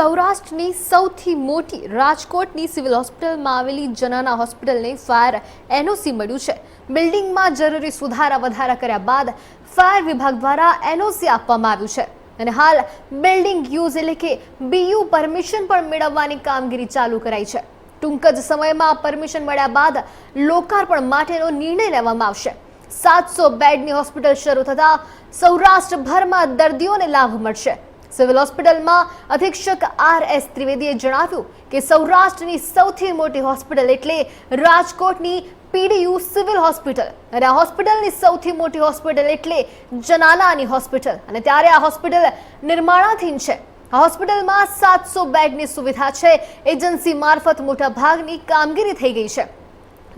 સૌરાષ્ટ્રની સૌથી મોટી રાજકોટની સિવિલ હોસ્પિટલમાં આવેલી જનાના હોસ્પિટલને ફાયર એનઓસી મળ્યું છે. બિલ્ડિંગમાં જરૂરી સુધારા વધારા કર્યા બાદ ફાયર વિભાગ દ્વારા એનઓસી આપવામાં આવ્યું છે. અને હાલ બિલ્ડિંગ યુઝ એટલે કે બીયુ પરમિશન પણ મેળવવાની કામગીરી ચાલુ કરાઈ છે. ટૂંક જ સમયમાં પરમિશન મળ્યા બાદ લોકાર્પણ માટેનો નિર્ણય લેવામાં આવશે. સાતસો બેડની હોસ્પિટલ શરૂ થતાં સૌરાષ્ટ્રભરમાં દર્દીઓને લાભ મળશે. સિવિલ હોસ્પિટલમાં અધિક્ષક આર એસ ત્રિવેદીએ જણાવ્યું કે સૌરાષ્ટ્રની સૌથી મોટી હોસ્પિટલ એટલે રાજકોટની પીડીયુ સિવિલ હોસ્પિટલ. અને આ હોસ્પિટલની સૌથી મોટી હોસ્પિટલ એટલે જનાલાની હોસ્પિટલ. અને ત્યારે આ હોસ્પિટલ નિર્માણાધીન છે. આ હોસ્પિટલમાં સાતસો બેડની સુવિધા છે. એજન્સી મારફત મોટા ભાગની કામગીરી થઈ ગઈ છે.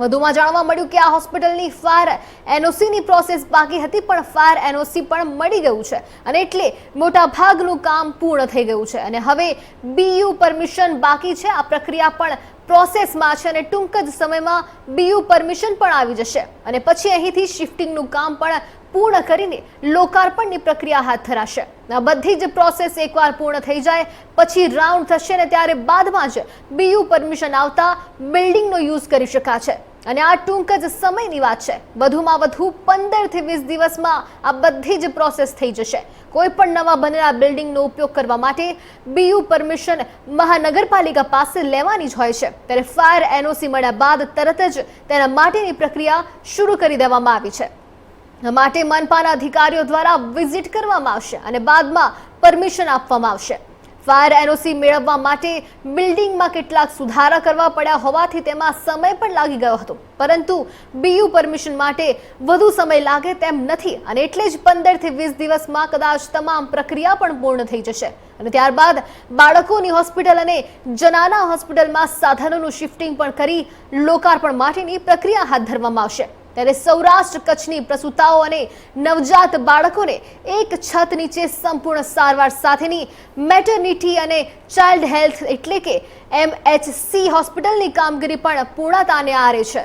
વધુમાં જાણવા મળ્યું કે આ હોસ્પિટલની ફાયર એનઓસીની પ્રોસેસ બાકી હતી, પણ ફાયર એનઓસી પણ મળી ગયું છે અને એટલે મોટા ભાગનું કામ પૂર્ણ થઈ ગયું છે. અને હવે બીયુ પરમિશન બાકી છે. આ પ્રક્રિયા પણ પ્રોસેસમાં છે અને ટૂંક જ સમયમાં બીયુ પરમિશન પણ આવી જશે. અને પછી અહીંથી શિફ્ટિંગનું કામ પણ પૂર્ણ કરીને લોકાર્પણની પ્રક્રિયા હાથ ધરાશે. આ બધી જ પ્રોસેસ એકવાર પૂર્ણ થઈ જાય, પછી રાઉન્ડ થશે ને ત્યારે બાદમાં જ બીયુ પરમિશન આવતા બિલ્ડિંગનો યુઝ કરી શકાશે. અને આ ટૂંક જ સમયની વાત છે. વધુમાં વધુ પંદરથી વીસ દિવસમાં આ બધી જ પ્રોસેસ થઈ જશે. કોઈ પણ નવા બનેલા બિલ્ડિંગનો ઉપયોગ કરવા માટે બીયુ પરમિશન મહાનગરપાલિકા પાસે લેવાની જ હોય છે. ત્યારે ફાયર એનઓસી મળ્યા બાદ તરત જ તેના માટેની પ્રક્રિયા શરૂ કરી દેવામાં આવી છે. માટે મનપાના અધિકારીઓ દ્વારા વિઝિટ કરવામાં આવશે અને બાદમાં પરમિશન આપવામાં આવશે. ફાયર એનઓસી મેળવવા માટે બિલ્ડિંગમાં કેટલાક સુધારા કરવા પડ્યા હોવાથી તેમાં સમય પણ લાગી ગયો હતો. પરંતુ બીયુ પરમિશન માટે વધુ સમય લાગે તેમ નથી અને એટલે જ પંદરથી વીસ દિવસમાં કદાચ તમામ પ્રક્રિયા પણ પૂર્ણ થઈ જશે. અને ત્યારબાદ બાળકોની હોસ્પિટલ અને જનાના હોસ્પિટલમાં સાધનોનું શિફ્ટિંગ પણ કરી લોકાર્પણ માટેની પ્રક્રિયા હાથ ધરવામાં આવશે. ત્યારે સૌરાષ્ટ્ર કચ્છની પ્રસૂતાઓ અને નવજાત બાળકોને એક છત નીચે સંપૂર્ણ સારવાર સાથેની મેટર્નિટી અને ચાઇલ્ડ હેલ્થ એટલે કે એમએચસી હોસ્પિટલની કામગીરી પણ પૂર્ણતાને આરે છે.